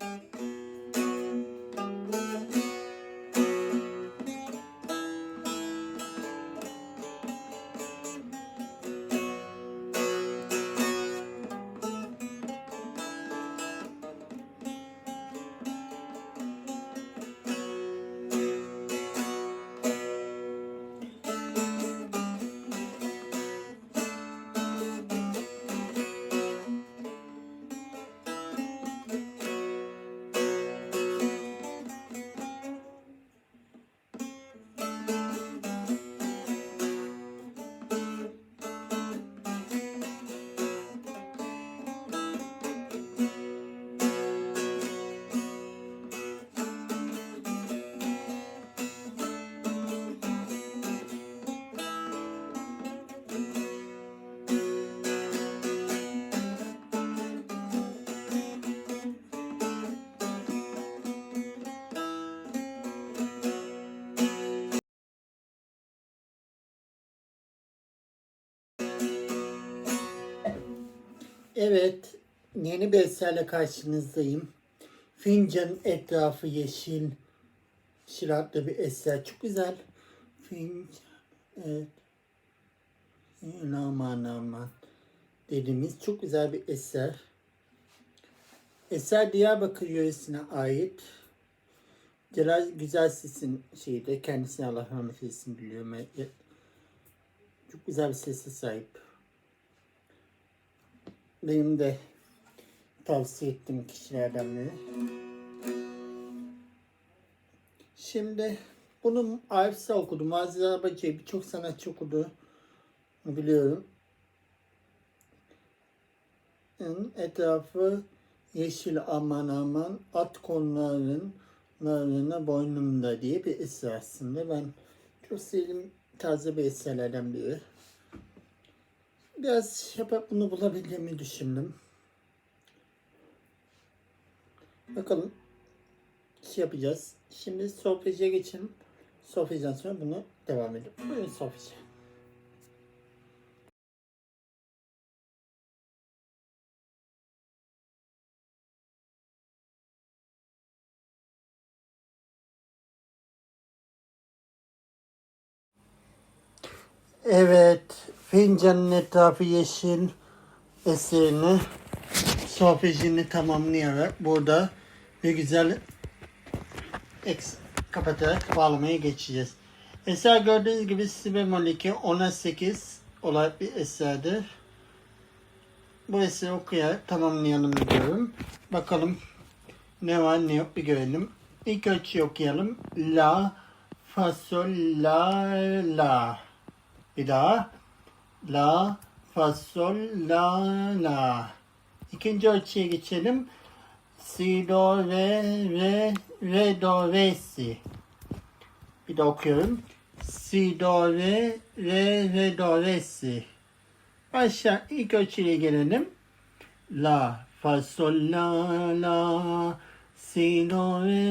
Música Evet, yeni bir eserle karşınızdayım. Fincan etrafı yeşil, şiratlı bir eser. Çok güzel. Fincan, evet. Aman aman dediğimiz çok güzel bir eser. Eser Diyarbakır yöresine ait. Celal Güzel Ses'in şeyi de kendisine Allah rahmet eylesin biliyorum. Çok güzel bir sese sahip. Benim de tavsiye ettiğim kişilerden biri. Şimdi bunu Arif'se okudum. Aziz Arabacı'yı birçok sanatçı okudu. Biliyorum. Etrafı yeşil aman aman at konuların narına boynumda diye bir eser aslında. Ben çok sevdiğim taze bir eserlerden biri. Biraz yapıp bunu bulabildiğimi düşündüm. Bakalım. Şey yapacağız. Şimdi sohbetiye geçelim. Sohbetten sonra bunu devam edelim. Buyurun sohbetiye. Evet, fincanın etrafı yeşil eserini sohbetini tamamlayarak burada bir güzel eks kapatarak bağlamaya geçeceğiz. Eser gördüğünüz gibi si bemol 2 10'a 8 olarak bir eserdir. Bu eseri okuyarak tamamlayalım diyorum. Bakalım ne var ne yok bir görelim. İlk ölçüyü okuyalım. La, fa, sol, la, la. Bir daha. La, fa, sol, la, la. İkinci ölçüye geçelim. Si, do, re, re, re, do, re, si. Bir de okuyorum. Si, do, re, re, re, do, re, si. Aşağı ilk ölçüye gelelim. La, fa, sol, la, la. Si, do, re,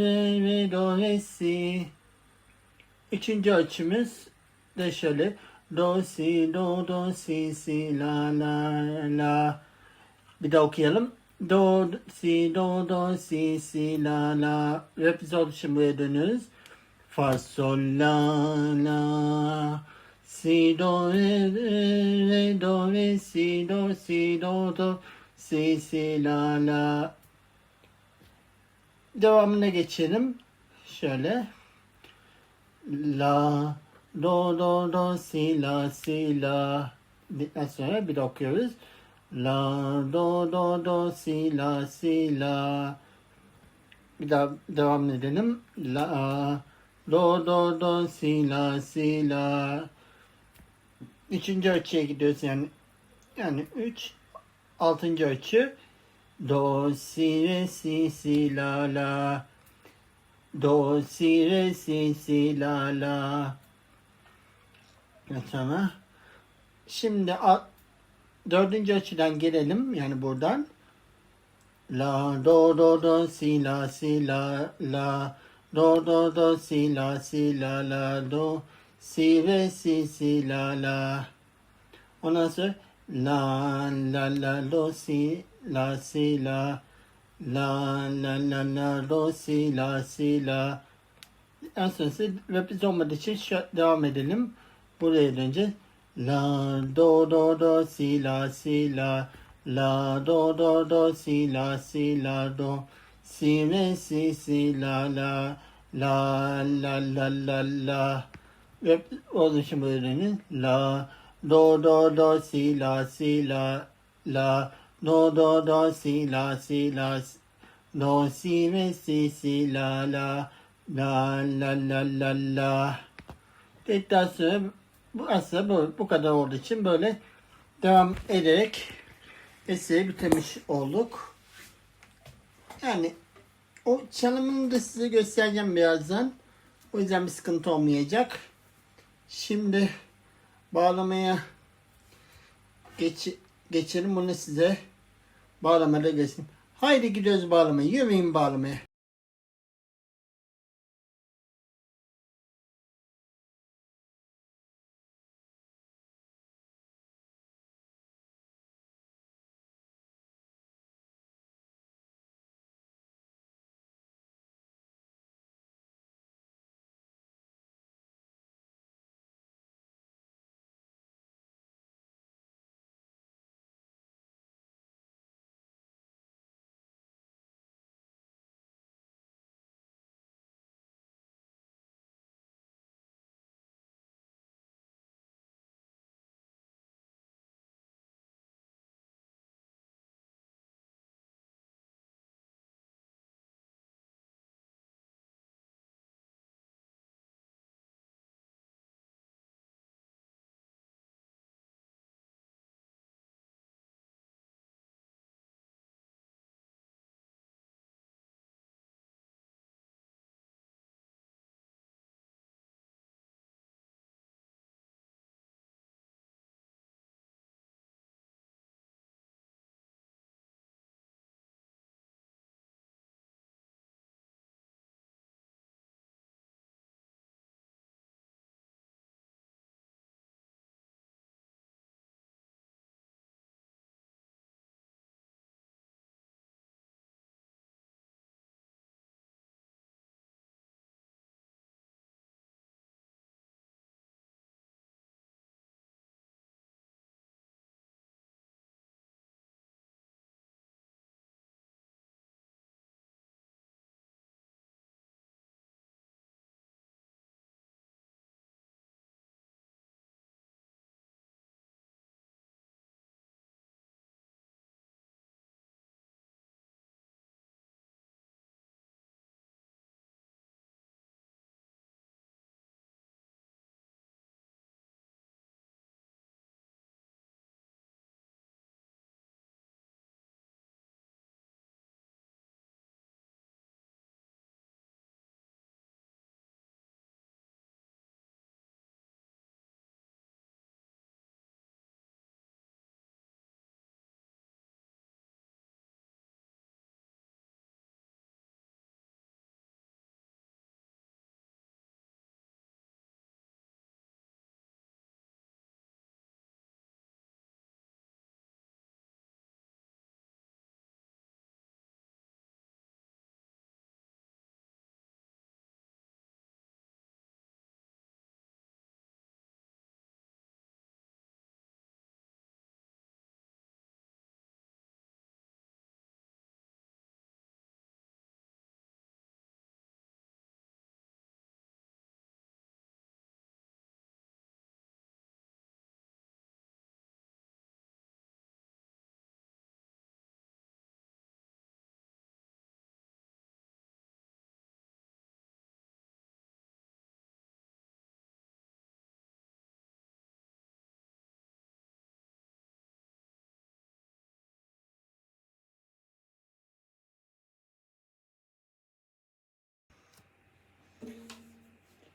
re, re, do, re, si. Üçüncü ölçümüz de şöyle. Do, si, do, do, si, si, la, la, la. Bir daha okuyalım. Do, si, do, do, si, si, la, la. Repizol için buraya dönüyoruz. Fa, sol, la, la. Si, do, re, do, re, si, do, si, do, do, si, si, la, la. Devamına geçelim. Şöyle. La, do, do, do, si, la, si, la. Dedikten sonra bir de okuyoruz. La, do, do, do, si, la, si, la. Bir daha devam edelim. La, do, do, do, si, la, si, la. Üçüncü ölçüye gidiyoruz yani. Yani üç, altıncı ölçü. Do, si, re, si, si, la, la. Do, si, re, si, si, la, la. Sonra. Şimdi dördüncü açıdan gelelim. Yani buradan. La, do, do, do, si, la, si, la, la. Do, do, do, si, la, si, la, la, do. Si, re, si, si, la, la. Ondan sonra la, la, la, do, si, la, si, la. La la la la do si la si la. En sonrası ve biz olmadığı için devam edelim. Buraya döneceğiz. La do do do si la si la. La do do do si la si la do. Si re si si la la. La la la la la. Ve böyle dönün. La do do do si la si la. La do do do si la si la. Do si re si si la la. La la la la la. Dedikten sonra bu aslında bu, bu kadar olduğu için böyle devam ederek eseri bitirmiş olduk. Yani o çalımını da size göstereceğim birazdan. O yüzden bir sıkıntı olmayacak. Şimdi bağlamaya geç, geçelim bunu size bağlamada göstereyim. Haydi gidiyoruz bağlamaya. Yürüyün bağlamaya.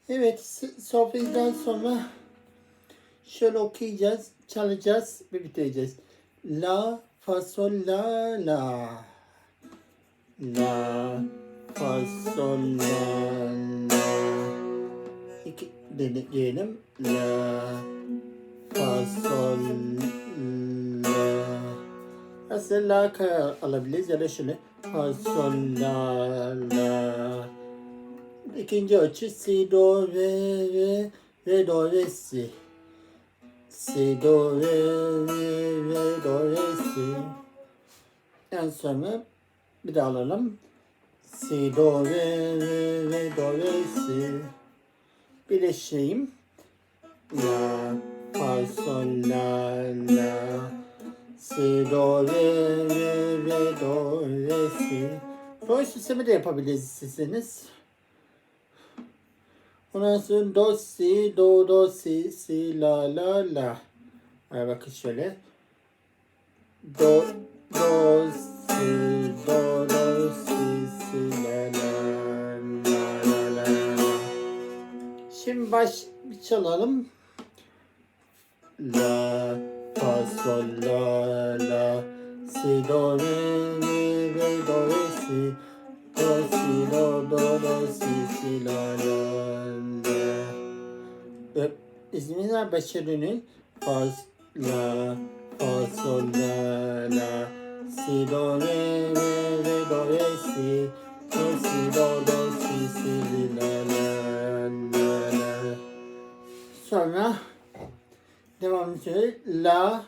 Evet, sohbetten sonra şöyle okuyacağız, çalacağız ve bitireceğiz. La, fa, sol, la, la. La, fa, sol, la, la. İki, diyelim. La, fa, sol, la. Aslında la alabiliriz ya da şöyle. fa sol la la. İkinci açı si do re re re do re si. Si do re re re do re si. En sonra bir daha alalım. Si do re re re do re si. Birleşeyim. La fa sol la la. Si do re re re do re si. Do sistemi de yapabiliriz isterseniz. Sonra do si do do si si la la la. Ay bakın şöyle. Do do si do do si si la la la la la. Şimdi baş bir çalalım. La fa sol la la si do re re re do re si do si do do do si si la la la. İzmir'den başarının fa la fa sol la la si do re re re do re si do si do do si si la la la la. Sonra devam ediyoruz. La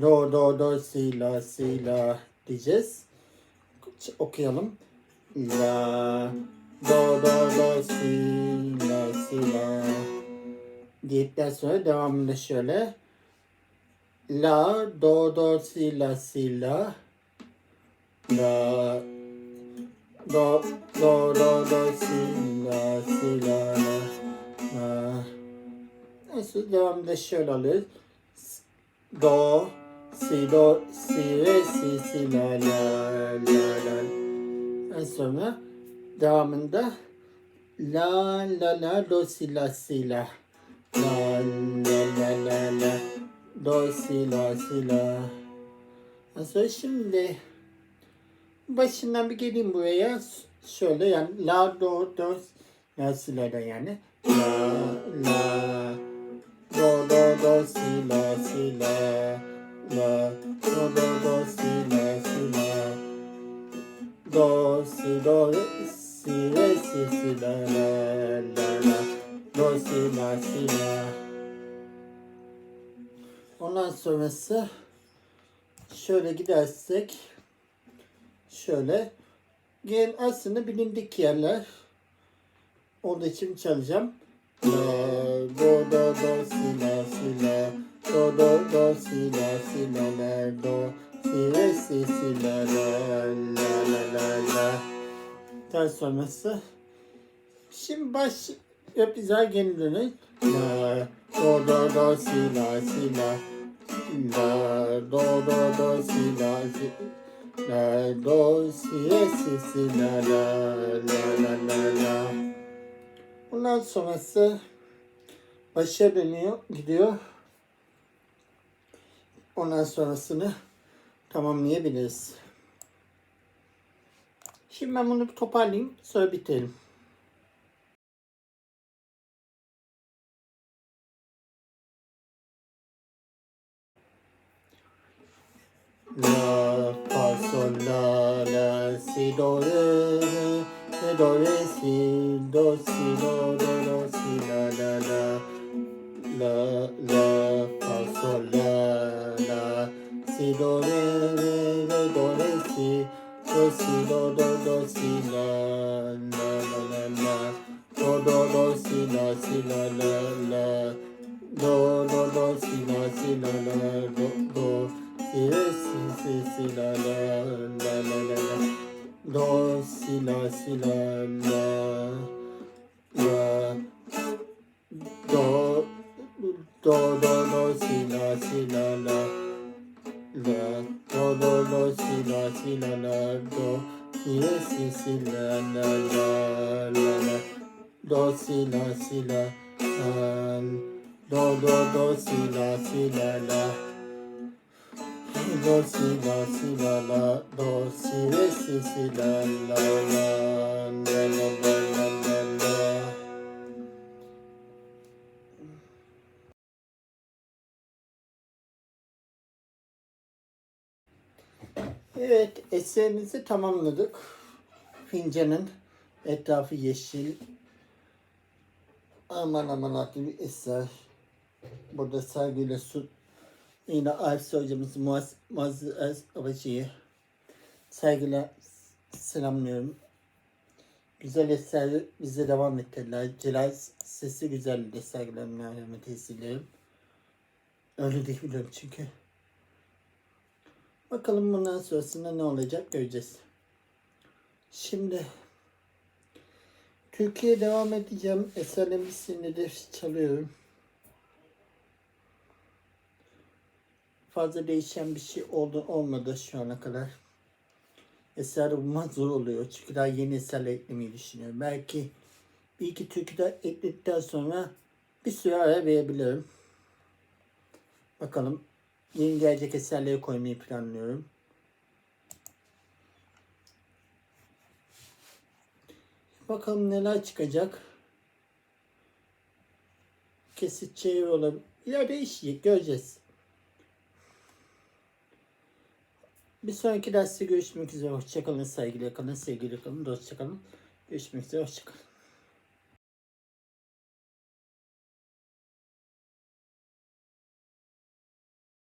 do do do si la si la diyeceğiz. Okuyalım. La do do do si la si la dedikten sonra devamında şöyle. La do do si la si la. La do do do do si la si la la. La. Neyse devamında şöyle alıyoruz. Do si do si re si si la la la la En sonra devamında la la la do si la si la. La la la la la do si la si la. Sonra şimdi başından bir geleyim buraya. Şöyle yani la do do la si la da yani. La la do do do si la si la. La do do do si la do si do re si re si si la la la la. Do si la si la. Ondan sonrası şöyle gidersek şöyle. Gen aslında bilindik yerler. Onun için çalacağım. La, do, do, do, si, la, si, la. Do, do, do, si, la, si, la, la, do. Si, si, la, la, la, la, la, la. Daha sonrası. Şimdi baş yapıza geri dönün. La, do, do, do, si, la, si, la. La, do, do, do, si, la, si. La, do, si, re, si, si, la, la, la, la, la, la. Bundan sonrası başa dönüyor, gidiyor. Ondan sonrasını tamamlayabiliriz. Şimdi ben bunu bir toparlayayım, sonra bitirelim. La, fa, sol, la, la, si, do, re, re, do, re, si, do, si, do, do, do, si, do, do, do, si, la, si, la, la, la, do, do, do, si, la, si, la, la, do, si, re, si, si, la, la, la, la, la, do, si, la, si, la, la, do, do, do, si, la, si, la, la, do, si, la, si, la, la, do, si, re, si, si, la, la, la, la, la, Evet, eserimizi tamamladık. Fincanın etrafı yeşil. Aman aman adlı bir eser. Burada saygıyla su yine Arif hocamız Muaz, Muazzez Abacı'yı saygıyla selamlıyorum. Güzel eser bize devam ettirdiler. Celal sesi güzeldi. Saygılarımla rahmet eylerim. Öyle diyebilirim çünkü. Bakalım bundan sonrasında ne olacak göreceğiz. Şimdi Türkiye'ye devam edeceğim. Eserlerimi sinirdir çalıyorum. Fazla değişen bir şey oldu olmadı şu ana kadar. Eser bulmak zor oluyor. Çünkü daha yeni eserler eklemeyi düşünüyorum. Belki bir iki türkü de ekledikten sonra bir süre ara verebilirim. Bakalım. Yeni gelecek eserleri koymayı planlıyorum. Bakalım neler çıkacak. Kesit çevir olabilir. Ya değişecek göreceğiz. Bir sonraki derste görüşmek üzere. Hoşçakalın, saygıyla kalın, sevgiyle kalın, dostça kalın. Görüşmek üzere, hoşçakalın.